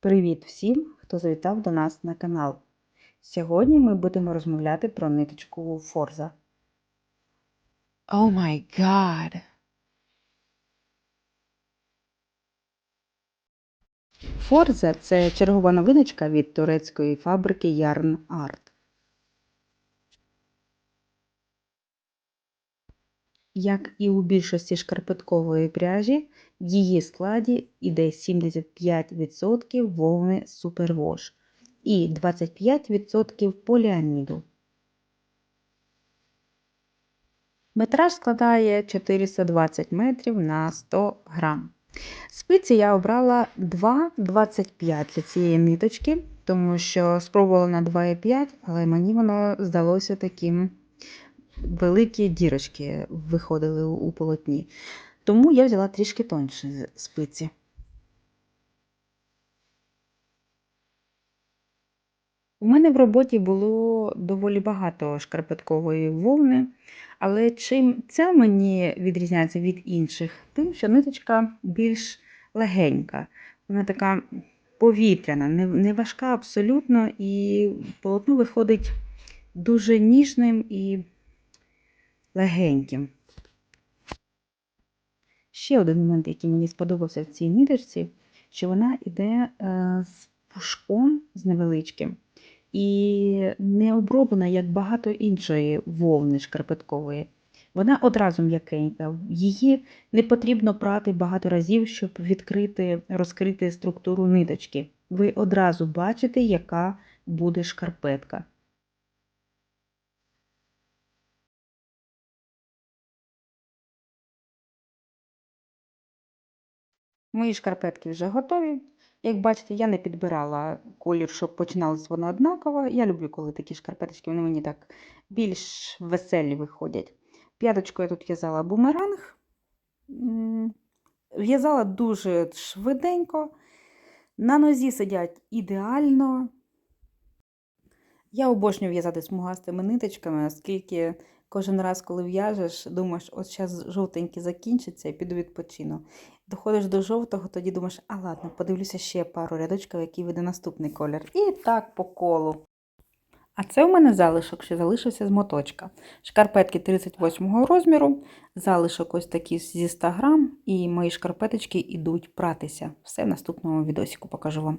Привіт всім, хто завітав до нас на канал. Сьогодні ми будемо розмовляти про ниточку Форза. Oh my god. Форза це чергова новиночка від турецької фабрики Yarn Art. Як і у більшості шкарпеткової пряжі, в її складі йде 75% вовни супервош і 25% поліаміду. Метраж складає 420 метрів на 100 грам. Спиці я обрала 2,25 для цієї ниточки, тому що спробувала на 2,5, але мені воно здалося таким великі дірочки виходили у полотні. Тому я взяла трішки тонші спиці. У мене в роботі було доволі багато шкарпеткової вовни, але чим ця мені відрізняється від інших, тим, що ниточка більш легенька. Вона така повітряна, не важка абсолютно, і полотно виходить дуже ніжним і легеньким. Ще один момент, який мені сподобався в цій ниточці, що вона йде е, з пушком з невеличким і не оброблена, як багато іншої вовни шкарпеткової. Вона одразу м'якенька. Її не потрібно прати багато разів, щоб відкрити, розкрити структуру ниточки. Ви одразу бачите, яка буде шкарпетка. Мої шкарпетки вже готові. Як бачите, я не підбирала колір, щоб починалось воно однаково. Я люблю, коли такі шкарпеточки, вони мені так більш веселі виходять. П'яточку я тут в'язала бумеранг. В'язала дуже швиденько. На нозі сидять ідеально. Я обожнюю в'язати смугастими ниточками, оскільки кожен раз, коли в'яжеш, думаєш, от зараз жовтенький закінчиться і піду відпочину. Доходиш до жовтого, тоді думаєш, а ладно, подивлюся ще пару рядочків, який вийде наступний колір. І так по колу. А це у мене залишок, що залишився з моточка. Шкарпетки 38 розміру, залишок ось такий зі 100 грам, і мої шкарпеточки йдуть пратися. Все в наступному відосику покажу вам.